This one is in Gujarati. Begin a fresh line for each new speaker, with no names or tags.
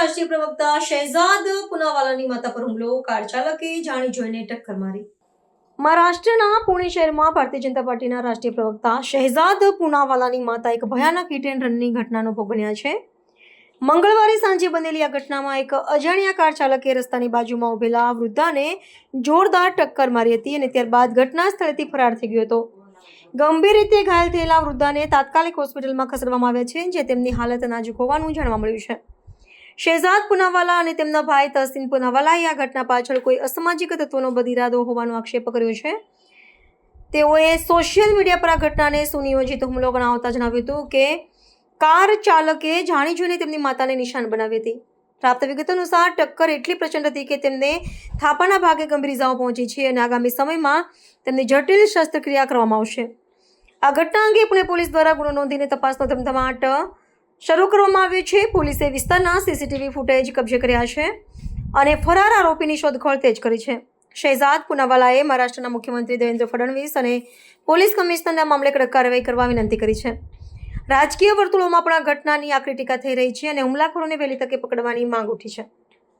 પ્રવક્તા શહેજાદ પુનાવાલાની માતા પર હુમલો. કાર ચાલકે જાણી જોઈને ટક્કર મારી. મહારાષ્ટ્રના પુણે શહેરમાં ભારતીય જનતા પાર્ટીના રાષ્ટ્રીય પ્રવક્તા શહેજાદ પુનાવાલાની માતા એક ભયાનક હિટ એન્ડ રનની ઘટનાનો ભોગ બન્યા છે. મંગળવારે સાંજે બનેલી આ ઘટનામાં એક અજાણ્યા કાર ચાલકે રસ્તાની બાજુમાં ઉભેલા વૃદ્ધાને જોરદાર ટક્કર મારી હતી અને ત્યારબાદ ઘટના સ્થળેથી ફરાર થઈ ગયો હતો. ગંભીર રીતે ઘાયલ થયેલા વૃદ્ધાને તાત્કાલિક હોસ્પિટલમાં ખસેડવામાં આવ્યા છે, જે તેમની હાલત નાજુક હોવાનું જાણવા મળ્યું છે. શહેજાદ પુનાવાલા અને તેમના ભાઈ તહસીન પુનાવાલાએ આ ઘટના પાછળ કોઈ અસામાજિક તત્વોનો બધિરાદો હોવાનો આક્ષેપ કર્યો છે. તેઓએ સોશિયલ મીડિયા પર આ ઘટનાને સુનિયોજિત હુમલો ગણાવતા જણાવ્યું હતું કે, કાર ચાલકે જાણી જોઈને તેમની માતાને નિશાન બનાવી હતી. પ્રાપ્ત વિગતો અનુસાર ટક્કર એટલી પ્રચંડ હતી કે તેમને થાપાના ભાગે ગંભીર ઇજાઓ પહોંચી છે અને આગામી સમયમાં તેમની જટિલ શસ્ત્રક્રિયા કરવામાં આવશે. આ ઘટના અંગે પુણે પોલીસ દ્વારા ગુનો નોંધીને તપાસનો ધમધમાટ શરૂ કરવામાં આવ્યો છે. પોલીસે વિસ્તારના સીસીટીવી ફૂટેજ કબજે કર્યા છે અને ફરાર આરોપીની શોધખોળ તેજ કરી છે. શહેજાદ પુનાવાલાએ મહારાષ્ટ્રના મુખ્યમંત્રી દેવેન્દ્ર ફડણવીસ અને પોલીસ કમિશનરના મામલે કડક કાર્યવાહી કરવા વિનંતી કરી છે. રાજકીય વર્તુળોમાં પણ આ ઘટનાની આકરી ટીકા થઈ રહી છે અને હુમલાખોરોને વહેલી તકે પકડવાની માંગ ઉઠી છે.